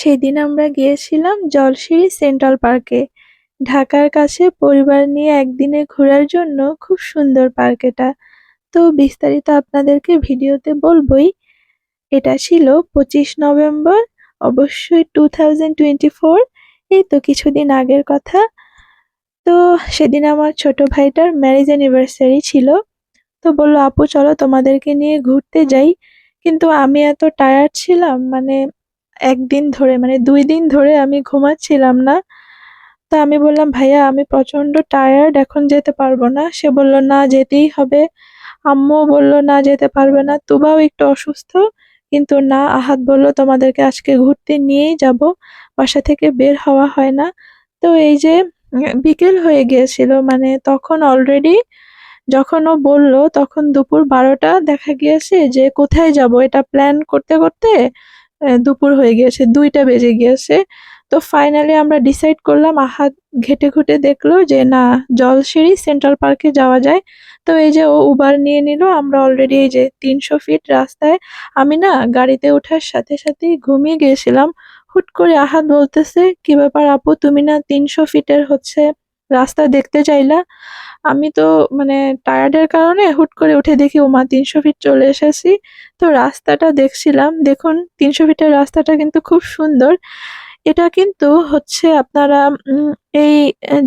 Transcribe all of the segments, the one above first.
সেদিন আমরা গিয়েছিলাম জলশিরি সেন্ট্রাল পার্কে। ঢাকার কাছে পরিবার নিয়ে একদিনে ঘোরার জন্য খুব সুন্দর পার্ক এটা। তো বিস্তারিত আপনাদেরকে ভিডিওতে বলবই, এটা ছিল পঁচিশ নভেম্বর, অবশ্যই টু থাউজেন্ড টোয়েন্টি ফোর, এই তো কিছুদিন আগের কথা। তো সেদিন আমার ছোট ভাইটার ম্যারেজ অ্যানিভার্সারি ছিল। তো বলল, আপু, চলো তোমাদেরকে নিয়ে ঘুরতে যাই। কিন্তু আমি এত টায়ার্ড ছিলাম মানে একদিন ধরে মানে দুই দিন ধরে আমি ঘুমাচ্ছিলাম না। তো আমি বললাম, ভাইয়া, আমি প্রচণ্ড টায়ার্ড এখন যেতে পারব না। সে বলল, না, যেতেই হবে। আম্মু বলল, না, যেতে পারবে না। তুবাও একটু অসুস্থ, কিন্তু না, আহাত বলল, তোমাদেরকে আজকে ঘুরতে নিয়েই যাব, বাসা থেকে বের হওয়া হয় না। তো এই যে, বিকেল হয়ে গিয়েছিল মানে তখন অলরেডি যখন ও বলল, তখন দুপুর বারোটা দেখা গিয়েছে যে, কোথায় যাব? এটা প্ল্যান করতে করতে দুপুর হয়ে গিয়েছে, দুইটা বেজে গিয়েছে। তো ফাইনালি আমরা ডিসাইড করলাম আহাত ঘেটে ঘুটে দেখল যে না, জলসিঁড়ি সেন্ট্রাল পার্কে যাওয়া যায়। তো এই যে ও উবার নিয়ে নিল, আমরা অলরেডি এই যে তিনশো ফিট রাস্তায়, আমি না গাড়িতে ওঠার সাথে সাথেই ঘুমিয়ে গিয়েছিলাম। হুট করে আহাত বলতেছে, কি ব্যাপার আপু, তুমি না তিনশো ফিটের হচ্ছে? রাস্তা দেখতে চাইলা, আমি তো মানে টায়ার্ডের কারণে হুট করে উঠে দেখি, ও মা, তিনশো ফিট চলে এসেছি। তো রাস্তাটা দেখছিলাম, দেখুন, তিনশো ফিটের রাস্তাটা কিন্তু খুব সুন্দর। এটা কিন্তু হচ্ছে আপনারা এই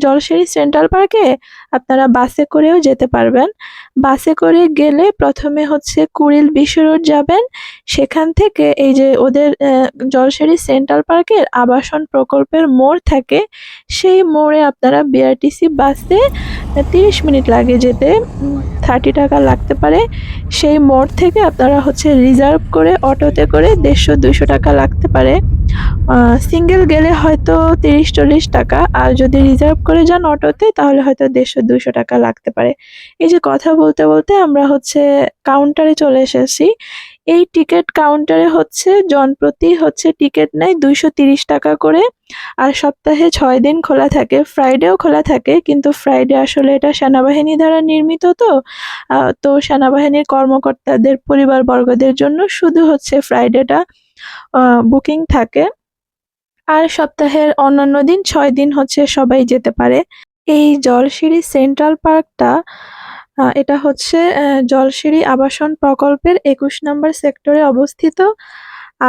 জলসেরি সেন্ট্রাল পার্কে আপনারা বাসে করেও যেতে পারবেন। বাসে করে গেলে প্রথমে হচ্ছে কুড়িল বিশ্ব রোড যাবেন। সেখান থেকে এই যে ওদের জলসেরি সেন্ট্রাল পার্কের আবাসন প্রকল্পের মোড় থাকে। সেই মোড়ে আপনারা বিআরটিসি বাসে তিরিশ মিনিট লাগে যেতে থার্টি টাকা লাগতে পারে। সেই মোড় থেকে আপনারা হচ্ছে রিজার্ভ করে অটোতে করে দেড়শো, দুইশো টাকা লাগতে পারে। সিঙ্গেল গেলে হয়তো তিরিশ, চল্লিশ টাকা। আর যদি রিজার্ভ করে যান অটোতে, তাহলে হয়তো দেড়শো, দুইশো টাকা লাগতে পারে। এই যে কথা বলতে বলতে আমরা হচ্ছে কাউন্টারে চলে এসেছি। এই টিকিট কাউন্টারে হচ্ছে জনপ্রতি হচ্ছে টিকিট নেয় দুইশো টাকা করে। আর সপ্তাহে ছয় দিন খোলা থাকে। ফ্রাইডেও খোলা থাকে, কিন্তু ফ্রাইডে আসলে এটা সেনাবাহিনী দ্বারা নির্মিত তো। তো সেনাবাহিনীর কর্মকর্তাদের, পরিবারবর্গদের জন্য শুধু হচ্ছে ফ্রাইডেটা বুকিং থাকে। আর সপ্তাহের অন্যান্য দিন ছয় দিন হচ্ছে সবাই যেতে পারে। এই জলশিরি সেন্ট্রাল পার্কটা এটা হচ্ছে জলশিরি আবাসন প্রকল্পের একুশ নম্বর সেক্টরে অবস্থিত।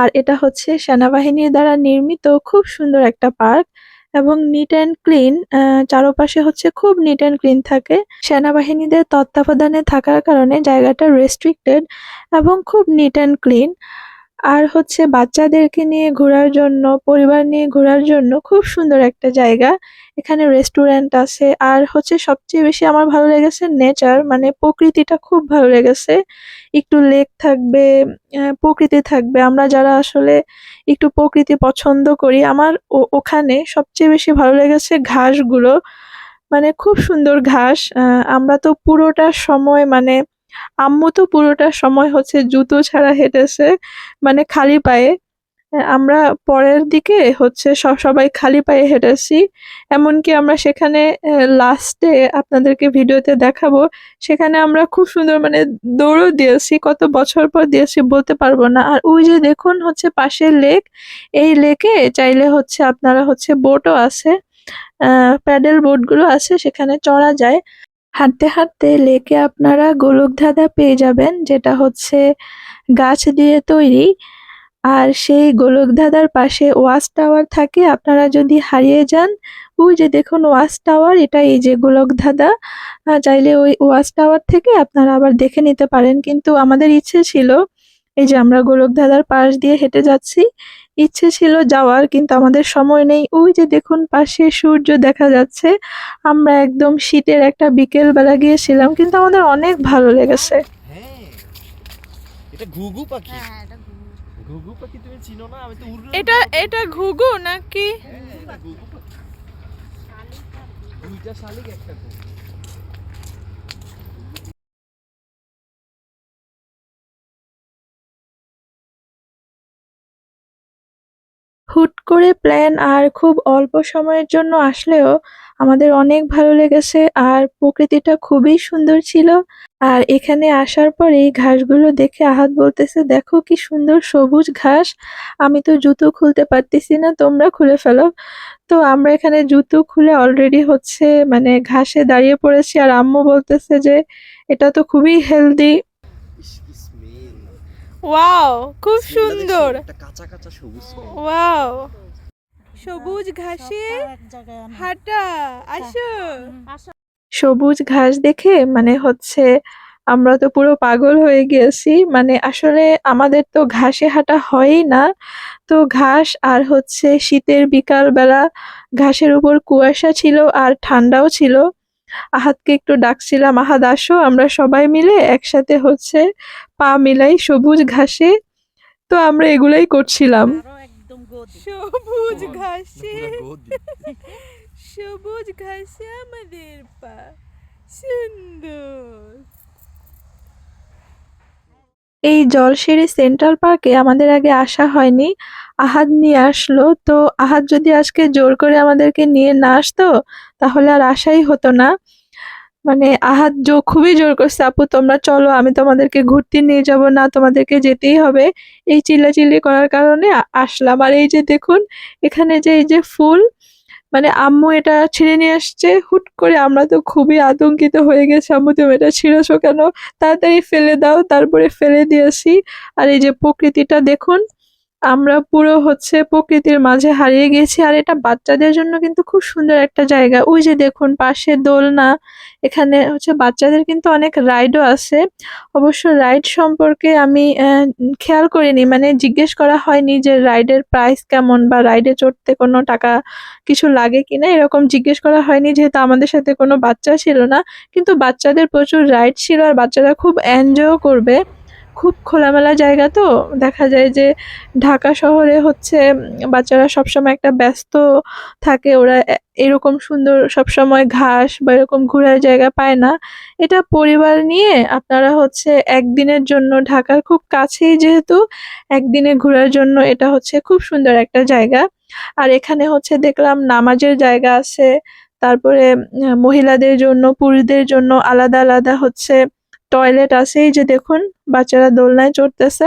আর এটা হচ্ছে সেনাবাহিনীর দ্বারা নির্মিত খুব সুন্দর একটা পার্ক এবং নিট অ্যান্ড ক্লিন চারপাশে হচ্ছে খুব নিট অ্যান্ড ক্লিন থাকে। সেনাবাহিনীদের তত্ত্বাবধানে থাকার কারণে জায়গাটা রেস্ট্রিক্টেড এবং খুব নিট অ্যান্ড ক্লিন আর হচ্ছে বাচ্চাদেরকে নিয়ে ঘোরার জন্য, পরিবার নিয়ে ঘোরার জন্য খুব সুন্দর একটা জায়গা। এখানে রেস্টুরেন্ট আছে। আর হচ্ছে সবচেয়ে বেশি আমার ভালো লেগেছে নেচার মানে প্রকৃতিটা খুব ভালো লেগেছে। একটু লেক থাকবে প্রকৃতি থাকবে। আমরা যারা আসলে একটু প্রকৃতি পছন্দ করি, আমার ওখানে সবচেয়ে বেশি ভালো লেগেছে ঘাসগুলো। মানে খুব সুন্দর ঘাস। আমরা তো পুরোটা সময় মানে আম্মু তো পুরোটা সময় হচ্ছে জুতো ছাড়া হেঁটেছে মানে খালি পায়ে। আমরা পরের দিকে হচ্ছে সব সবাই খালি পায়ে হেঁটেছি। এমনকি আমরা সেখানে লাস্টে আপনাদেরকে ভিডিওতে দেখাবো, সেখানে আমরা খুব সুন্দর মানে দৌড়ও দিয়েছি, কত বছর পর দিয়েছি বলতে পারব না। আর ওই যে দেখুন হচ্ছে পাশে লেক, এই লেকে চাইলে হচ্ছে আপনারা হচ্ছে বোটও আছে প্যাডেল বোটগুলো আছে, সেখানে চড়া যায়। হাঁটতে হাঁটতে লেকে আপনারা গোলকধাঁধা পেয়ে যাবেন, যেটা হচ্ছে গাছ দিয়ে তৈরি। আর সেই গোলকধাঁধার পাশে ওয়াচ টাওয়ার থাকে, আপনারা যদি হারিয়ে যান, ওই যে দেখুন ওয়াচ টাওয়ার, এটা এই যে গোলকধাঁধা চাইলে ওই ওয়াচ টাওয়ার থেকে আপনারা আবার দেখে নিতে পারেন। কিন্তু আমাদের ইচ্ছে ছিল, এই যে আমরা গোলকধাঁধার পাশ দিয়ে হেঁটে যাচ্ছি ইচ্ছে ছিল যাওয়ার কিন্তু আমাদের সময় নেই। ওই যে দেখুন পাশে সূর্য দেখা যাচ্ছে। আমরা একদম শীতের একটা বিকেল বেলা গিয়েছিলাম কিন্তু আমাদের অনেক ভালো লেগেছে। এটা ঘুঘু পাখি? হ্যাঁ এটা ঘুঘু। ঘুঘু পাখি তুমি চিনো না? আমি তো এটা এটা ঘুঘু নাকি? হ্যাঁ, দুইটা শালিক একটা ঘুঘু। হুট করে প্ল্যান আর খুব অল্প সময়ের জন্য আসলেও আমাদের অনেক ভালো লেগেছে আর প্রকৃতিটা খুবই সুন্দর ছিল। আর এখানে আসার পর এই ঘাসগুলো দেখে আহাত বলতেছে, দেখো কি সুন্দর সবুজ ঘাস। আমি তো জুতো খুলতে পারতেছি না, তোমরা খুলে ফেলো। তো আমরা এখানে জুতো খুলে অলরেডি হচ্ছে মানে ঘাসে দাঁড়িয়ে পড়েছি আর আম্মু বলতেছে যে, এটা তো খুবই হেলদি ওয়াও খুব সুন্দর কাঁচা কাঁচা সবুজ। ওয়াও সবুজ ঘাসে। হাঁটা আসো। সবুজ ঘাস দেখে মানে হচ্ছে আমরা তো পুরো পাগল হয়ে গিয়েছি মানে আসলে আমাদের তো ঘাসে হাঁটা হয়ই না তো ঘাস আর হচ্ছে শীতের বিকাল বেলা ঘাসের উপর কুয়াশা ছিল আর ঠান্ডাও ছিল আহাদকে একটু ডাকছিলাম আহাদ আসো আমরা সবাই মিলে একসাথে হচ্ছে পা মিলাই সবুজ ঘাসে। তো আমরা এগুলাই করছিলাম। সবুজ ঘাসে। সবুজ ঘাসে আমাদের পা। সুন্দর। এই জলসিঁড়ি সেন্ট্রাল পার্কে আমাদের আগে আসা হয়নি। আহাদ নিয়ে আসলো। তো আহাদ যদি আজকে জোর করে আমাদেরকে নিয়ে না আসতো, তাহলে আর আশাই হতো না। মানে আহাদ জো, খুবই জোর করছে, আপু, তোমরা চলো, আমি তোমাদেরকে ঘুরতে নিয়ে যাব না, তোমাদেরকে যেতেই হবে। এই চিল্লাচিল্লি করার কারণে আসলাম। আর এই যে দেখুন, এখানে যে, এই যে ফুল মানে আম্মু এটা ছিঁড়ে নিয়ে আসছে, হুট করে আমরা তো খুবই আতঙ্কিত হয়ে গেছি। আম্মু, তুমি এটা ছিঁড়েছো কেন? তাড়াতাড়ি ফেলে দাও, তারপরে ফেলে দিয়েছি আর এই যে প্রকৃতিটা দেখুন আমরা পুরো হচ্ছে প্রকৃতির মাঝে হারিয়ে গেছি, আর এটা বাচ্চাদের জন্য কিন্তু খুব সুন্দর একটা জায়গা। ওই যে দেখুন, পাশে দোলনা, এখানে হচ্ছে বাচ্চাদের কিন্তু অনেক রাইডও আছে। অবশ্য রাইড সম্পর্কে আমি খেয়াল করিনি মানে জিজ্ঞেস করা হয়নি যে রাইডের প্রাইস কেমন বা রাইডে চড়তে কোনো টাকা কিছু লাগে কিনা, এরকম জিজ্ঞেস করা হয়নি যেহেতু আমাদের সাথে কোনো বাচ্চা ছিল না। কিন্তু বাচ্চাদের প্রচুর রাইড ছিল আর বাচ্চারা খুব এনজয়ও করবে। খুব খোলামেলা জায়গা তো। দেখা যায় যে ঢাকা শহরে হচ্ছে বাচ্চারা সবসময় একটা ব্যস্ত থাকে। ওরা এরকম সুন্দর সবসময় ঘাস বা এরকম ঘোরার জায়গা পায় না। এটা পরিবার নিয়ে আপনারা হচ্ছে একদিনের জন্য ঢাকার খুব কাছেই যেহেতু, একদিনে ঘোরার জন্য এটা হচ্ছে খুব সুন্দর একটা জায়গা। আর এখানে হচ্ছে দেখলাম নামাজের জায়গা আছে। তারপরে মহিলাদের জন্য, পুরুষদের জন্য আলাদা আলাদা হচ্ছে টয়লেট আছে, এই যে দেখুন, বাচ্চারা দোলনায় চড়তেছে।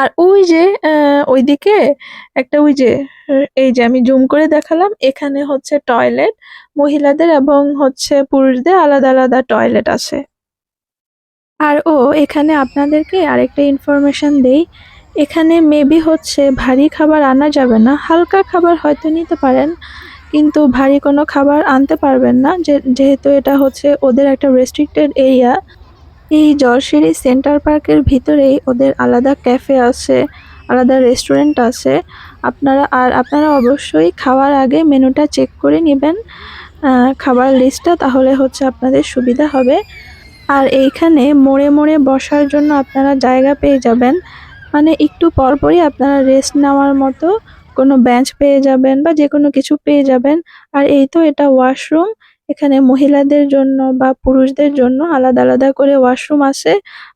আর ওই যে ওইদিকে একটা ওই যে, এই যে আমি জুম করে দেখালাম, এখানে হচ্ছে টয়লেট মহিলাদের এবং হচ্ছে পুরুষদের আলাদা আলাদা টয়লেট আছে। আর ও, এখানে আপনাদেরকে আরেকটা ইনফরমেশন দেই, এখানে মেবি হচ্ছে ভারী খাবার আনা যাবে না, হালকা খাবার হয়তো নিতে পারেন কিন্তু ভারী কোনো খাবার আনতে পারবেন না যেহেতু এটা হচ্ছে ওদের একটা রেস্ট্রিক্টেড এরিয়া এই জলসিঁড়ি সেন্টার পার্কের ভিতরেই ওদের আলাদা ক্যাফে আছে, আলাদা রেস্টুরেন্ট আছে। আপনারা, আর আপনারা অবশ্যই খাওয়ার আগে মেনুটা চেক করে নেবেন খাবার লিস্টটা তাহলে হচ্ছে আপনাদের সুবিধা হবে। আর এইখানে মোড়ে মোড়ে বসার জন্য আপনারা জায়গা পেয়ে যাবেন। মানে একটু পরপরই আপনারা রেস্ট নেওয়ার মতো কোনো বেঞ্চ পেয়ে যাবেন বা যে কোনো কিছু পেয়ে যাবেন। আর এই তো এটা ওয়াশরুম এখানে মহিলাদের জন্য বা পুরুষদের জন্য আলাদা আলাদা করে ওয়াশরুম আছে।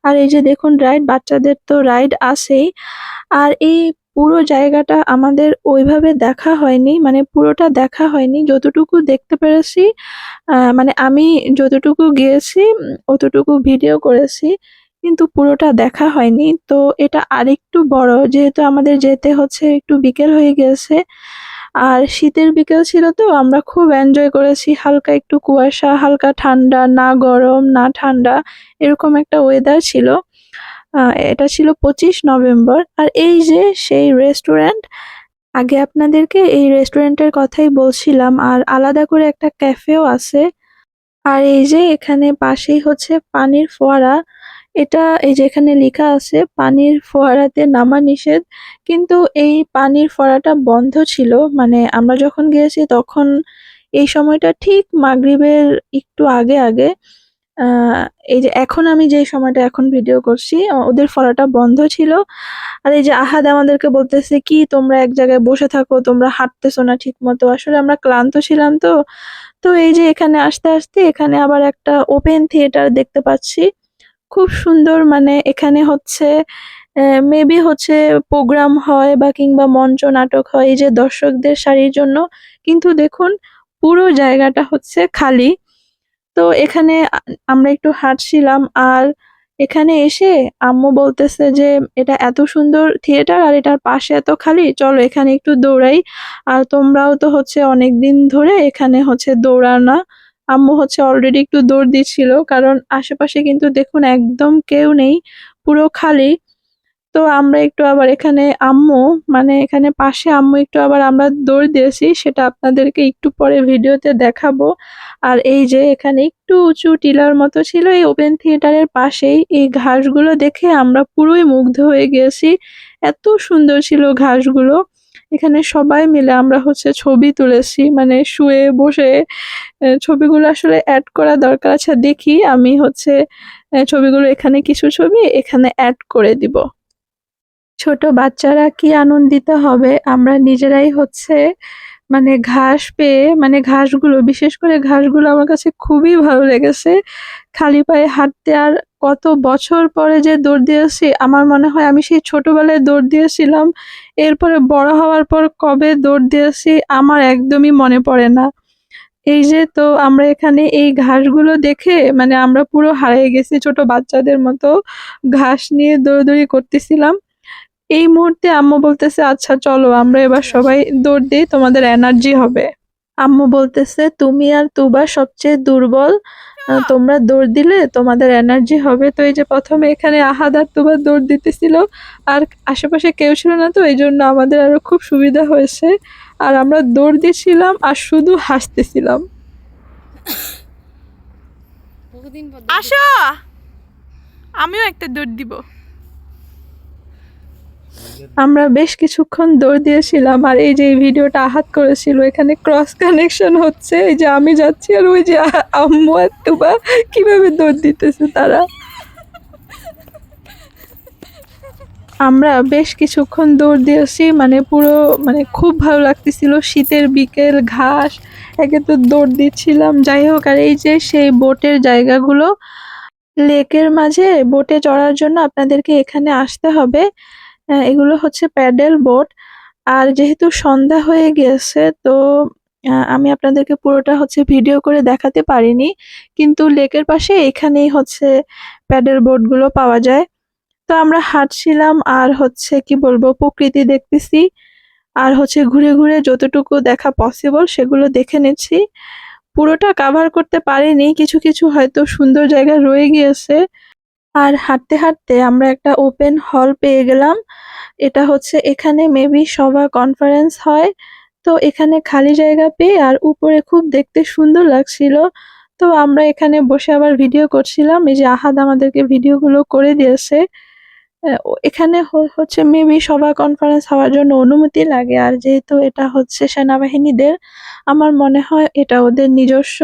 আর এই যে দেখুন রাইড বাচ্চাদের তো রাইড আছেই। আর এই পুরো জায়গাটা আমাদের ওইভাবে দেখা হয়নি মানে পুরোটা দেখা হয়নি। যতটুকু দেখতে পেরেছি মানে আমি যতটুকু গিয়েছি অতটুকু ভিডিও করেছি। কিন্তু পুরোটা দেখা হয়নি। তো এটা আরেকটু বড়, যেহেতু আমাদের যেতে হচ্ছে একটু বিকেল হয়ে গেছে। আর শীতের বিকেল ছিল তো, আমরা খুব এনজয় করেছি। হালকা একটু কুয়াশা, হালকা ঠান্ডা, না গরম, না ঠান্ডা, এরকম একটা ওয়েদার ছিল। এটা ছিল পঁচিশ নভেম্বর। আর এই যে সেই রেস্টুরেন্ট আগে আপনাদেরকে এই রেস্টুরেন্টের কথাই বলছিলাম। আর আলাদা করে একটা ক্যাফেও আছে। আর এই যে এখানে পাশেই হচ্ছে পানির ফোয়ারা। এটা এই যে এখানে লেখা আছে, পানির ফোয়ারাতে নামা নিষেধ। কিন্তু এই পানির ফোয়ারাটা বন্ধ ছিল মানে আমরা যখন গিয়েছি তখন এই সময়টা ঠিক মাগরিবের একটু আগে আগে এই যে এখন আমি যে সময়টা এখন ভিডিও করছি ওদের ফোয়ারাটা বন্ধ ছিল। আর এই যে আহাদ আমাদেরকে বলতেছে, কি তোমরা এক জায়গায় বসে থাকো, তোমরা হাঁটতেছো না ঠিক মতো আসলে আমরা ক্লান্ত ছিলাম তো। তো এই যে এখানে আসতে আসতে এখানে আবার একটা ওপেন থিয়েটার দেখতে পাচ্ছি। খুব সুন্দর মানে এখানে হচ্ছে মেবি হচ্ছে প্রোগ্রাম হয় বা কিংবা মঞ্চ নাটক হয়, এই যে দর্শকদের সারির জন্য। কিন্তু দেখুন, পুরো জায়গাটা হচ্ছে খালি। তো এখানে আমরা একটু হাঁটছিলাম আর এখানে এসে আম্মু বলতেছে যে, এটা এত সুন্দর থিয়েটার আর এটার পাশে এত খালি, চলো এখানে একটু দৌড়াই। আর তোমরাও তো হচ্ছে অনেক দিন ধরে এখানে হচ্ছে দৌড়াও না। আম্মু হচ্ছে অলরেডি একটু দৌড় দিচ্ছিল, কারণ আশেপাশে কিন্তু দেখুন একদম কেউ নেই, পুরো খালি। তো আমরা একটু আবার এখানে আম্মু মানে এখানে পাশে আম্মু একটু আবার আমরা দৌড় দিয়েছি, সেটা আপনাদেরকে একটু পরে ভিডিওতে দেখাবো। আর এই যে এখানে একটু উঁচু টিলার মতো ছিল, এই ওপেন থিয়েটারের পাশেই এই ঘাসগুলো দেখে আমরা পুরোই মুগ্ধ হয়ে গিয়েছি এত সুন্দর ছিল ঘাসগুলো। এখানে সবাই মিলে আমরা হচ্ছে ছবি তুলেছি মানে শুয়ে বসে ছবিগুলো আসলে অ্যাড করা দরকার আছে। দেখি আমি হচ্ছে ছবিগুলো এখানে কিছু ছবি এখানে অ্যাড করে দিব। ছোট বাচ্চারা কি আনন্দিত হবে? আমরা নিজেরাই হচ্ছে মানে ঘাস পেয়ে মানে ঘাসগুলো, বিশেষ করে ঘাসগুলো আমার কাছে খুবই ভালো লেগেছে। খালি পায়ে হাঁটতে আর কত বছর পরে যে দৌড় দিয়েছি, আমার মনে হয় আমি সেই ছোটবেলায় দৌড় দিয়েছিলাম। এরপরে বড় হওয়ার পর কবে দৌড় দিয়েছি, আমার একদমই মনে পড়ে না। এই যে তো আমরা এখানে এই ঘাসগুলো দেখে মানে আমরা পুরো হারিয়ে গেছি ছোট বাচ্চাদের মতো। ঘাস নিয়ে দৌড়াদৌড়ি করতেছিলাম। এই মুহূর্তে আম্মু বলতেছে আচ্ছা চলো আমরা এবার সবাই দৌড় দিই তোমাদের এনার্জি হবে। আম্মু বলতেছে তুমি আর তুবা সবচেয়ে দুর্বল। তোমরা দৌড় দিলে তোমাদের এনার্জি হবে। তো এই যে প্রথমে এখানে আহাদ আর তুবা দৌড় দিতেছিল আর আশেপাশে কেউ ছিল না তো এই জন্য আমাদের আরও খুব সুবিধা হয়েছে। আর আমরা দৌড় দিয়েছিলাম আর শুধু হাসতেছিলাম। আসো! আমিও একটা দৌড় দিব। আমরা বেশ কিছুক্ষণ দৌড় দিয়েছিলাম আর এই যে ভিডিওটা আহাত করেছিল, এখানে ক্রস কানেকশন হচ্ছে। এই যে আমি যাচ্ছি আর ওই যে আম্মু আর তুবা কীভাবে দৌড় দিতেছে তারা? আমরা বেশ কিছুক্ষণ দৌড় দিয়েছি মানে পুরো মানে খুব ভালো লাগতেছিল। শীতের বিকেল, ঘাস, একে তো দৌড় দিচ্ছিলাম। যাই হোক, আর এই যে সেই বোটের জায়গাগুলো, লেকের মাঝে বোটে চড়ার জন্য আপনাদেরকে এখানে আসতে হবে। এগুলো হচ্ছে প্যাডেল বোট। আর যেহেতু সন্ধ্যা হয়ে গেছে, তো আমি আপনাদেরকে পুরোটা হচ্ছে ভিডিও করে দেখাতে পারিনি। কিন্তু লেকের পাশে এখানেই হচ্ছে প্যাডেল বোটগুলো পাওয়া যায়। তো আমরা হাঁটছিলাম আর হচ্ছে, কি বলব, প্রকৃতি দেখতেছি। আর হচ্ছে ঘুরে ঘুরে যতটুকু দেখা পসিবল সেগুলো দেখে নিচ্ছি। পুরোটা কাভার করতে পারিনি, কিছু কিছু হয়তো সুন্দর জায়গা রয়ে গিয়েছে। আর হাঁটতে হাঁটতে আমরা একটা ওপেন হল পেয়ে গেলাম। এটা হচ্ছে এখানে মেবি সবার কনফারেন্স হয়। তো এখানে খালি জায়গা পেয়ে আর উপরে খুব দেখতে সুন্দর লাগছিল। তো আমরা এখানে বসে আবার ভিডিও করছিলাম। এই যে আহাদ আমাদেরকে ভিডিওগুলো করে দিয়েছে। এখানে হ- হচ্ছে মেবি সভা কনফারেন্স হওয়ার জন্য অনুমতি লাগে। আর যেহেতু এটা হচ্ছে সেনাবাহিনীদের, আমার মনে হয় এটা ওদের নিজস্ব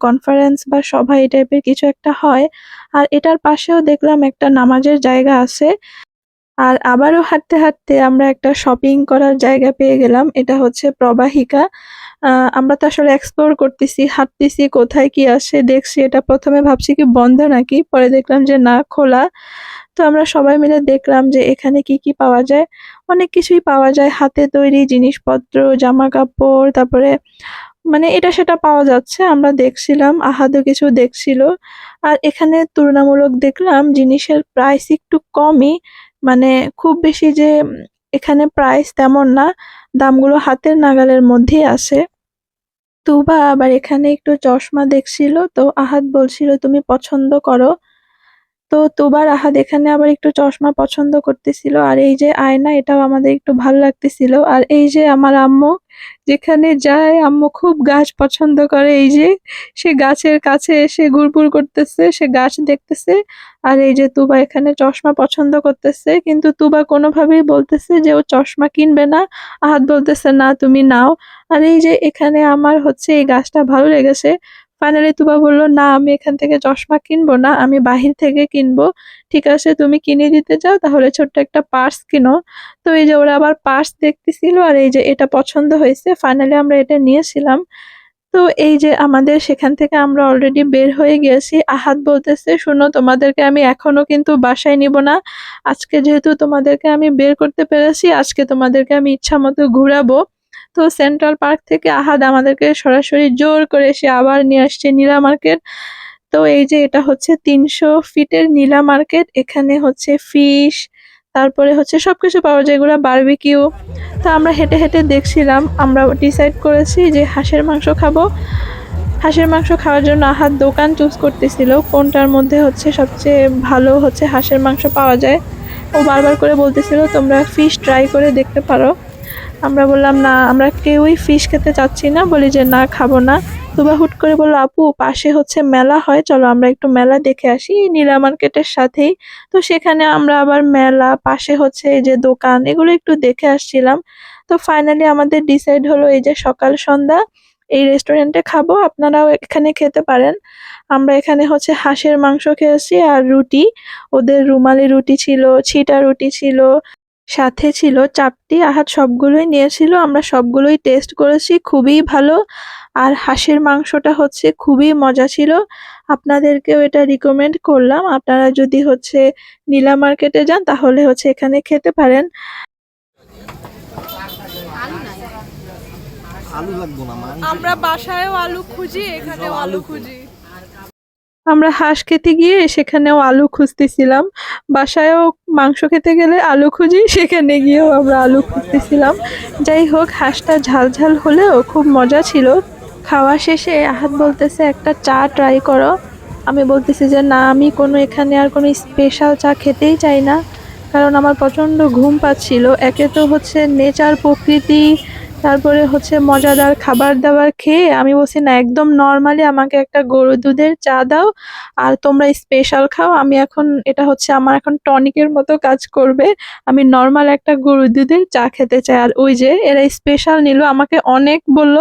কনফারেন্স বা সভা এই টাইপের কিছু একটা হয়। আর এটার পাশেও দেখলাম একটা নামাজের জায়গা আছে। আর আবারও হাঁটতে হাঁটতে আমরা একটা শপিং করার জায়গা পেয়ে গেলাম। এটা হচ্ছে প্রবাহিকা। আমরা তো আসলে এক্সপ্লোর করতেছি, হাঁটতেছি, কোথায় কি আসে দেখছি, এটা প্রথমে ভাবছি কি বন্ধ নাকি? পরে দেখলাম যে না, খোলা। তো আমরা সবাই মিলে দেখলাম যে এখানে কি কি পাওয়া যায়। অনেক কিছুই পাওয়া যায়। হাতে তৈরি জিনিসপত্র জামা কাপড় তারপরে মানে এটা সেটা পাওয়া যাচ্ছে। আমরা দেখছিলাম, আহাদও কিছু দেখছিল। আর এখানে তুলনামূলক দেখলাম, জিনিসের প্রাইস একটু কমই। মানে খুব বেশি যে এখানে প্রাইস তেমন না, দামগুলো হাতের নাগালের মধ্যেই আছে। তুবা আবার এখানে একটু চশমা দেখছিল, তো আহাত বলছিল, তুমি পছন্দ করো। তো তুবার আহাদ এখানে আবার একটু চশমা পছন্দ করতেছিল, আর এই যে আয়না এটাও আমাদের একটু ভালো লাগতেছিল। আর এই যে আমার আম্মু, যেখানে যায়, আম্মু খুব গাছ পছন্দ করে, এই যে সে গাছের কাছে এসে ঘুরঘুর করতেছে, সে গাছ দেখতেছে, আর এই যে তুবা এখানে চশমা পছন্দ করতেছে, কিন্তু তুবা কোনোভাবেই বলতেছে যে ও চশমা কিনবে না। আহাত বলতেছে, না, তুমি নাও। আর এই যে এখানে আমার হচ্ছে এই গাছটা ভালো লেগেছে। ফাইনালি তুবা বলল, না, আমি এখান থেকে চশমা কিনবো না, আমি বাহির থেকে কিনবো। ঠিক আছে, তুমি কিনে দিতে চাও, তাহলে ছোট্ট একটা পার্স কিনো। তো এই যে ওরা আবার পার্স দেখতেছিল, আর এই যে এটা পছন্দ হয়েছে, ফাইনালি আমরা এটা নিয়েছিলাম। তো এই যে আমাদের সেখান থেকে আমরা অলরেডি বের হয়ে গিয়েছি। আহাত বলতেছে, শুনো, তোমাদেরকে আমি এখনও কিন্তু বাসায় নিব না। আজকে যেহেতু তোমাদেরকে আমি বের করতে পেরেছি, আজকে তোমাদেরকে আমি ইচ্ছা মতো ঘুরাবো। তো সেন্ট্রাল পার্ক থেকে আহাদ আমাদেরকে সরাসরি জোর করে সে আবার নিয়ে আসছে নীলা মার্কেট। তো এই যে এটা হচ্ছে তিনশো ফিটের নীলা মার্কেট, এখানে হচ্ছে ফিশ, তারপরে হচ্ছে সব কিছু পাওয়া যায়, এগুলো বারবিকিউ। তো আমরা হেঁটে হেঁটে দেখছিলাম, আমরা ডিসাইড করেছি যে হাঁসের মাংস খাব। হাঁসের মাংস খাওয়ার জন্য আহাত দোকান চুজ করতেছিল, কোনটার মধ্যে হচ্ছে সবচেয়ে ভালো হচ্ছে হাঁসের মাংস পাওয়া যায়। ও বারবার করে বলতেছিল, তোমরা ফিশ ট্রাই করে দেখতে পারো। আমরা বললাম, না, আমরা কেউই ফিশ খেতে চাচ্ছি না। বলি যে, না, খাব না। তুবা হুট করে বলল, আপু, পাশে হচ্ছে মেলা হয়, চলো আমরা একটু মেলা দেখে আসি। নীলা মার্কেটের সাথেই। তো সেখানে আমরা আবার মেলা, পাশে হচ্ছে এই যে দোকান, এগুলো একটু দেখে আসছিলাম। তো ফাইনালি আমাদের ডিসাইড হলো এই যে সকাল সন্ধ্যা, এই রেস্টুরেন্টে খাব, আপনারাও এখানে খেতে পারেন। আমরা এখানে হচ্ছে হাঁসের মাংস খেয়েছি আর রুটি। ওদের রুমালি রুটি ছিল, ছিটা রুটি ছিল। সাথে ছিল চাপটি আহাত সবগুলোই নিয়েছিল আমরা সবগুলোই টেস্ট করেছি খুবই ভালো। আর হাঁসের মাংসটা হচ্ছে খুবই মজা ছিল। আপনাদেরকেও এটা রিকমেন্ড করলাম। আপনারা যদি হচ্ছে নীলা মার্কেটে যান তাহলে হচ্ছে এখানে খেতে পারেন। আলু লাগবো না মাংস আমরা বাসায়ও আলু খুঁজি এখানেও আলু খুঁজি। আমরা হাঁস খেতে গিয়ে সেখানেও আলু খুঁজতেছিলাম। বাসায়ও মাংস খেতে গেলে আলু খুঁজি, সেখানে গিয়েও আমরা আলু খুঁজতেছিলাম। যাই হোক, হাঁসটা ঝাল ঝাল হলেও খুব মজা ছিল। খাওয়া শেষে আহাত বলতেছে, একটা চা ট্রাই করো। আমি বলতেছি যে, না, আমি কোনো এখানে আর কোনো স্পেশাল চা খেতেই চাই না। কারণ আমার প্রচণ্ড ঘুম পাচ্ছিল। একে তো হচ্ছে নেচার প্রকৃতি তারপরে হচ্ছে মজাদার খাবার দাবার খেয়ে আমি বলছি, না, একদম নর্মালি আমাকে একটা গরু দুধের চা দাও আর তোমরা স্পেশাল খাও। আমি এখন, এটা হচ্ছে আমার এখন টনিকের মতো কাজ করবে। আমি নর্মাল একটা গরু দুধের চা খেতে চাই। আর ওই যে, এরা স্পেশাল নিল, আমাকে অনেক বলল।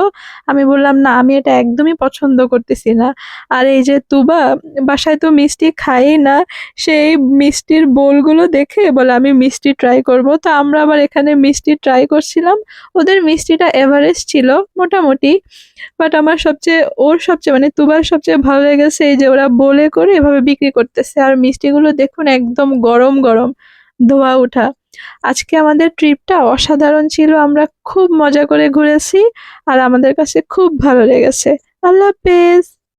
আমি বললাম, না, আমি এটা একদমই পছন্দ করতেছি না। আর এই যে তুবা, বাসায় তো মিষ্টি খাই না, সেই মিষ্টির বোলগুলো দেখে বলে, আমি মিষ্টি ট্রাই করব। তো আমরা আবার এখানে মিষ্টি ট্রাই করছিলাম। ওদের মিষ্টিটা এভারেস্ট ছিল মোটামুটি। বাট আমার সবচেয়ে, ওর সবচেয়ে মানে তুবার সবচেয়ে ভালো লেগেছে এই যে ওরা বলে করে এভাবে বিক্রি করতেছে। আর মিষ্টিগুলো দেখুন একদম গরম গরম ধোয়া ওঠা আজকে আমাদের ট্রিপটা অসাধারণ ছিল, আমরা খুব মজা করে ঘুরেছি আর আমাদের কাছে খুব ভালো লেগেছে। আল্লাহ হাফেজ।